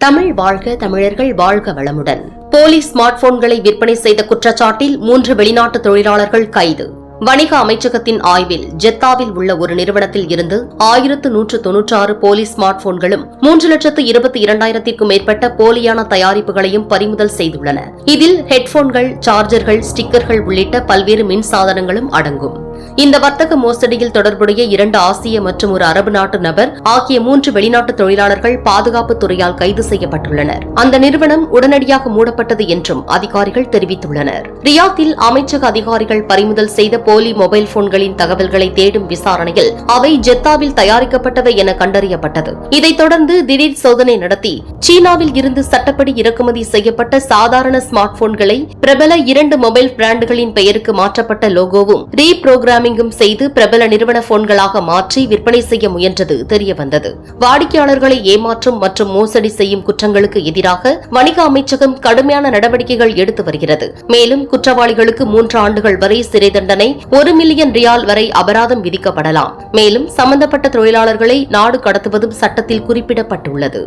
தமிழ் வாழ்க தமிழர்கள் வாழ்க வளமுடன். போலி ஸ்மார்ட் போன்களை விற்பனை செய்த குற்றச்சாட்டில் மூன்று வெளிநாட்டு தொழிலாளர்கள் கைது. வணிக அமைச்சகத்தின் ஆய்வில் ஜெத்தாவில் உள்ள ஒரு நிறுவனத்தில் இருந்து ஆயிரத்து நூற்று தொன்னூற்றாறு போலி ஸ்மார்ட் போன்களும் மூன்று லட்சத்து இருபத்தி இரண்டாயிரத்திற்கும் மேற்பட்ட போலியான தயாரிப்புகளையும் பறிமுதல் செய்துள்ளன. இதில் ஹெட்போன்கள் சார்ஜர்கள் ஸ்டிக்கர்கள் உள்ளிட்ட பல்வேறு மின் சாதனங்களும் அடங்கும். இந்த வர்த்தக மோசடியில் தொடர்புடைய இரண்டு ஆசிய மற்றும் ஒரு அரபு நாட்டு நபர் ஆகிய மூன்று வெளிநாட்டு தொழிலாளர்கள் பாதுகாப்பு துறையால் கைது செய்யப்பட்டுள்ளனர். அந்த நிறுவனம் உடனடியாக மூடப்பட்டது என்றும் அதிகாரிகள் தெரிவித்துள்ளனர். ரியாத்தில் அமைச்சக அதிகாரிகள் பறிமுதல் செய்த போலி மொபைல் போன்களின் தகவல்களை தேடும் விசாரணையில் அவை ஜெத்தாவில் தயாரிக்கப்பட்டவை என கண்டறியப்பட்டது. இதைத் தொடர்ந்து திடீர் சோதனை நடத்தி சீனாவில் இருந்து சட்டப்படி இறக்குமதி செய்யப்பட்ட சாதாரண ஸ்மார்ட் போன்களை பிரபல இரண்டு மொபைல் பிராண்டுகளின் பெயருக்கு மாற்றப்பட்ட லோகோவும் புரோகிராமிங்கும் செய்து பிரபல நிறுவன போன்களாக மாற்றி விற்பனை செய்ய முயன்றது தெரியவந்தது. வாடிக்கையாளர்களை ஏமாற்றும் மற்றும் மோசடி செய்யும் குற்றங்களுக்கு எதிராக வணிக அமைச்சகம் கடுமையான நடவடிக்கைகள் எடுத்து வருகிறது. மேலும் குற்றவாளிகளுக்கு மூன்று ஆண்டுகள் வரை சிறை தண்டனை ஒரு மில்லியன் ரியால் வரை அபராதம் விதிக்கப்படலாம். மேலும் சம்பந்தப்பட்ட தொழிலாளர்களை நாடு கடத்துவதும் சட்டத்தில் குறிப்பிடப்பட்டுள்ளது.